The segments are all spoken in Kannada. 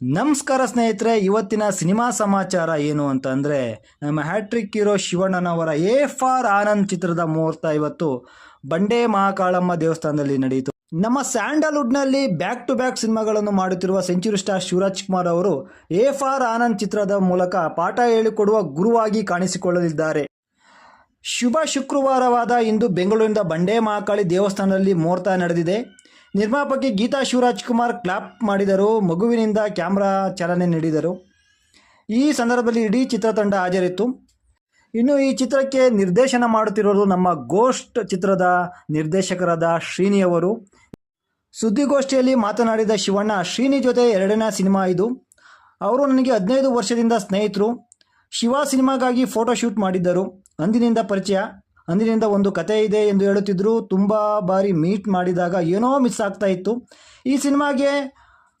ನಮಸ್ಕಾರ ಸ್ನೇಹಿತರೆ, ಇವತ್ತಿನ ಸಿನಿಮಾ ಸಮಾಚಾರ ಏನು ಅಂತ ಅಂದರೆ ನಮ್ಮ ಹ್ಯಾಟ್ರಿಕ್ ಹೀರೋ ಶಿವಣ್ಣನವರ ಎ ಫಾರ್ ಆನಂದ್ ಚಿತ್ರದ ಮುಹೂರ್ತ ಇವತ್ತು ಬಂಡೆ ಮಹಾಕಾಳಮ್ಮ ದೇವಸ್ಥಾನದಲ್ಲಿ ನಡೆಯಿತು. ನಮ್ಮ ಸ್ಯಾಂಡಲ್ವುಡ್ನಲ್ಲಿ ಬ್ಯಾಕ್ ಟು ಬ್ಯಾಕ್ ಸಿನಿಮಾಗಳನ್ನು ಮಾಡುತ್ತಿರುವ ಸೆಂಚುರಿ ಸ್ಟಾರ್ ಶಿವರಾಜ್ ಕುಮಾರ್ ಅವರು ಎ ಫಾರ್ ಆನಂದ್ ಚಿತ್ರದ ಮೂಲಕ ಪಾಠ ಹೇಳಿಕೊಡುವ ಗುರುವಾಗಿ ಕಾಣಿಸಿಕೊಳ್ಳಲಿದ್ದಾರೆ. ಶುಭ ಶುಕ್ರವಾರವಾದ ಇಂದು ಬೆಂಗಳೂರಿನ ಬಂಡೆ ಮಹಾಕಾಳಿ ದೇವಸ್ಥಾನದಲ್ಲಿ ಮುಹೂರ್ತ ನಡೆದಿದೆ. ನಿರ್ಮಾಪಕಿ ಗೀತಾ ಶಿವರಾಜ್ಕುಮಾರ್ ಕ್ಲಾಪ್ ಮಾಡಿದರು, ಮಗುವಿನಿಂದ ಕ್ಯಾಮ್ರಾ ಚಾಲನೆ ನೀಡಿದರು. ಈ ಸಂದರ್ಭದಲ್ಲಿ ಇಡೀ ಚಿತ್ರತಂಡ ಹಾಜರಿತ್ತು. ಇನ್ನು ಈ ಚಿತ್ರಕ್ಕೆ ನಿರ್ದೇಶನ ಮಾಡುತ್ತಿರೋದು ನಮ್ಮ ಗೋಸ್ಟ್ ಚಿತ್ರದ ನಿರ್ದೇಶಕರಾದ ಶ್ರೀನಿ ಅವರು. ಸುದ್ದಿಗೋಷ್ಠಿಯಲ್ಲಿ ಮಾತನಾಡಿದ ಶಿವಣ್ಣ, ಶ್ರೀನಿ ಜೊತೆ ಎರಡನೇ ಸಿನಿಮಾ ಇದು. ಅವರು ನನಗೆ ಹದಿನೈದು ವರ್ಷದಿಂದ ಸ್ನೇಹಿತರು. ಶಿವ ಸಿನಿಮಾಗಾಗಿ ಫೋಟೋ ಶೂಟ್ ಮಾಡಿದ್ದರು. ಅಂದಿನಿಂದ ಪರಿಚಯ. ಅಂದಿನಿಂದ ಒಂದು ಕತೆ ಇದೆ ಎಂದು ಹೇಳುತ್ತಿದ್ದರು ತುಂಬ ಬಾರಿ ಮೀಟ್ ಮಾಡಿದಾಗ ಏನೋ ಮಿಸ್ ಆಗ್ತಾ ಇತ್ತು. ಈ ಸಿನಿಮಾಗೆ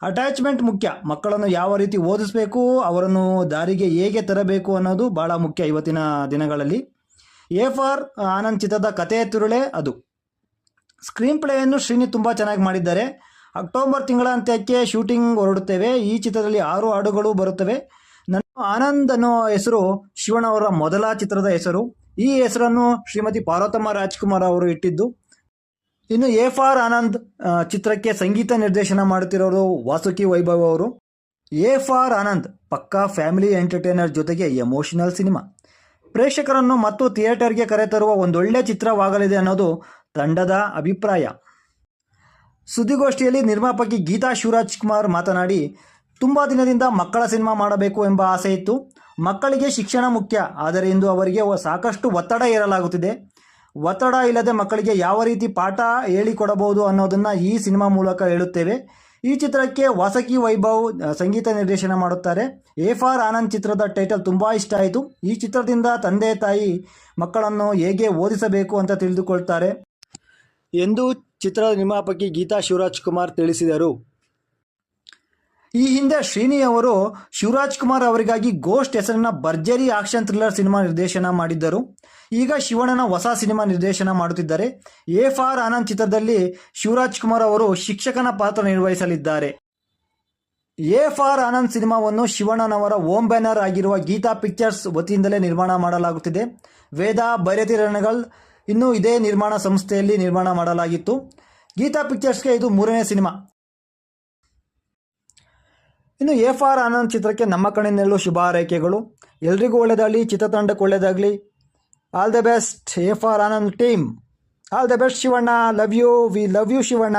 ಅಟ್ಯಾಚ್ಮೆಂಟ್ ಮುಖ್ಯ. ಮಕ್ಕಳನ್ನು ಯಾವ ರೀತಿ ಓದಿಸ್ಬೇಕು, ಅವರನ್ನು ದಾರಿಗೆ ಹೇಗೆ ತರಬೇಕು ಅನ್ನೋದು ಭಾಳ ಮುಖ್ಯ ಇವತ್ತಿನ ದಿನಗಳಲ್ಲಿ. ಎ ಫಾರ್ ಆನಂದ್ ಚಿತ್ರದ ಕತೆ ತಿರುಳೆ ಅದು. ಸ್ಕ್ರೀನ್ ಪ್ಲೇಯನ್ನು ಶ್ರೀನಿ ತುಂಬ ಚೆನ್ನಾಗಿ ಮಾಡಿದ್ದಾರೆ. ಅಕ್ಟೋಬರ್ ತಿಂಗಳ ಅಂತ್ಯಕ್ಕೆ ಶೂಟಿಂಗ್ ಹೊರಡುತ್ತೇವೆ. ಈ ಚಿತ್ರದಲ್ಲಿ ಆರು ಹಾಡುಗಳು ಬರುತ್ತವೆ. ನನ್ನ ಆನಂದ್ ಅನ್ನೋ ಹೆಸರು ಶಿವಣ್ಣವರ ಮೊದಲ ಚಿತ್ರದ ಹೆಸರು. ಈ ಹೆಸರನ್ನು ಶ್ರೀಮತಿ ಪಾರ್ವತಮ್ಮ ರಾಜ್ಕುಮಾರ್ ಅವರು ಇಟ್ಟಿದ್ದು. ಇನ್ನು ಎ ಫಾರ್ ಆನಂದ್ ಚಿತ್ರಕ್ಕೆ ಸಂಗೀತ ನಿರ್ದೇಶನ ಮಾಡುತ್ತಿರೋರು ವಾಸುಕಿ ವೈಭವ್ ಅವರು. ಎ ಫಾರ್ ಆನಂದ್, ಪಕ್ಕಾ ಫ್ಯಾಮಿಲಿ ಎಂಟರ್ಟೈನರ್ ಜೊತೆಗೆ ಎಮೋಷನಲ್ ಸಿನಿಮಾ. ಪ್ರೇಕ್ಷಕರನ್ನು ಮತ್ತು ಥಿಯೇಟರ್ಗೆ ಕರೆತರುವ ಒಂದೊಳ್ಳೆ ಚಿತ್ರವಾಗಲಿದೆ ಅನ್ನೋದು ತಂಡದ ಅಭಿಪ್ರಾಯ. ಸುದ್ದಿಗೋಷ್ಠಿಯಲ್ಲಿ ನಿರ್ಮಾಪಕಿ ಗೀತಾ ಶಿವರಾಜ್ ಕುಮಾರ್ ಮಾತನಾಡಿ, ತುಂಬ ದಿನದಿಂದ ಮಕ್ಕಳ ಸಿನಿಮಾ ಮಾಡಬೇಕು ಎಂಬ ಆಸೆ ಇತ್ತು. ಮಕ್ಕಳಿಗೆ ಶಿಕ್ಷಣ ಮುಖ್ಯ, ಆದರೆ ಇಂದು ಅವರಿಗೆ ಸಾಕಷ್ಟು ಒತ್ತಡ ಏರಲಾಗುತ್ತಿದೆ ಒತ್ತಡ ಇಲ್ಲದೆ ಮಕ್ಕಳಿಗೆ ಯಾವ ರೀತಿ ಪಾಠ ಹೇಳಿಕೊಡಬಹುದು ಅನ್ನೋದನ್ನು ಈ ಸಿನಿಮಾ ಮೂಲಕ ಹೇಳುತ್ತೇವೆ. ಈ ಚಿತ್ರಕ್ಕೆ ವಾಸಕಿ ವೈಭವ್ ಸಂಗೀತ ನಿರ್ದೇಶನ ಮಾಡುತ್ತಾರೆ. ಎ ಫಾರ್ ಆನಂದ್ ಚಿತ್ರದ ಟೈಟಲ್ ತುಂಬ ಇಷ್ಟ ಆಯಿತು. ಈ ಚಿತ್ರದಿಂದ ತಂದೆ ತಾಯಿ ಮಕ್ಕಳನ್ನು ಹೇಗೆ ಓದಿಸಬೇಕು ಅಂತ ತಿಳಿದುಕೊಳ್ತಾರೆ. ಎಂದು ಚಿತ್ರದ ನಿರ್ಮಾಪಕಿ ಗೀತಾ ಶಿವರಾಜ್ ಕುಮಾರ್ ತಿಳಿಸಿದರು. ಈ ಹಿಂದೆ ಶ್ರೀನಿ ಅವರು ಶಿವರಾಜ್ ಕುಮಾರ್ ಅವರಿಗಾಗಿ ಗೋಸ್ಟ್ ಹೆಸರಿನ ಭರ್ಜರಿ ಆಕ್ಷನ್ ಥ್ರಿಲ್ಲರ್ ಸಿನಿಮಾ ನಿರ್ದೇಶನ ಮಾಡಿದ್ದರು. ಈಗ ಶಿವಣ್ಣನ ಹೊಸ ಸಿನಿಮಾ ನಿರ್ದೇಶನ ಮಾಡುತ್ತಿದ್ದಾರೆ. ಎ ಫಾರ್ ಆನಂದ್ ಚಿತ್ರದಲ್ಲಿ ಶಿವರಾಜ್ ಕುಮಾರ್ ಅವರು ಶಿಕ್ಷಕನ ಪಾತ್ರ ನಿರ್ವಹಿಸಲಿದ್ದಾರೆ. ಎ ಫಾರ್ ಆನಂದ್ ಸಿನಿಮಾವನ್ನು ಶಿವಣ್ಣನವರ ಓಂ ಬ್ಯಾನರ್ ಆಗಿರುವ ಗೀತಾ ಪಿಕ್ಚರ್ಸ್ ವತಿಯಿಂದಲೇ ನಿರ್ಮಾಣ ಮಾಡಲಾಗುತ್ತಿದೆ. ವೇದ, ಭೈರತಿ ರಣಗಳ್ ಇನ್ನೂ ಇದೇ ನಿರ್ಮಾಣ ಸಂಸ್ಥೆಯಲ್ಲಿ ನಿರ್ಮಾಣ ಮಾಡಲಾಗಿತ್ತು. ಗೀತಾ ಪಿಕ್ಚರ್ಸ್ಗೆ ಇದು ಮೂರನೇ ಸಿನಿಮಾ. ಇನ್ನು ಎ ಫಾರ್ ಆನಂದ್ ಚಿತ್ರಕ್ಕೆ ನಮ್ಮ ಕಡೆಯಿಂದಲೂ ಶುಭ ಹಾರೈಕೆಗಳು ಎಲ್ರಿಗೂ ಒಳ್ಳೆಯದಾಗಲಿ ಚಿತ್ರತಂಡಕ್ಕೆ ಒಳ್ಳೆಯದಾಗಲಿ all the best A for Anand team. All the best Shivanna. Love you we love you Shivanna.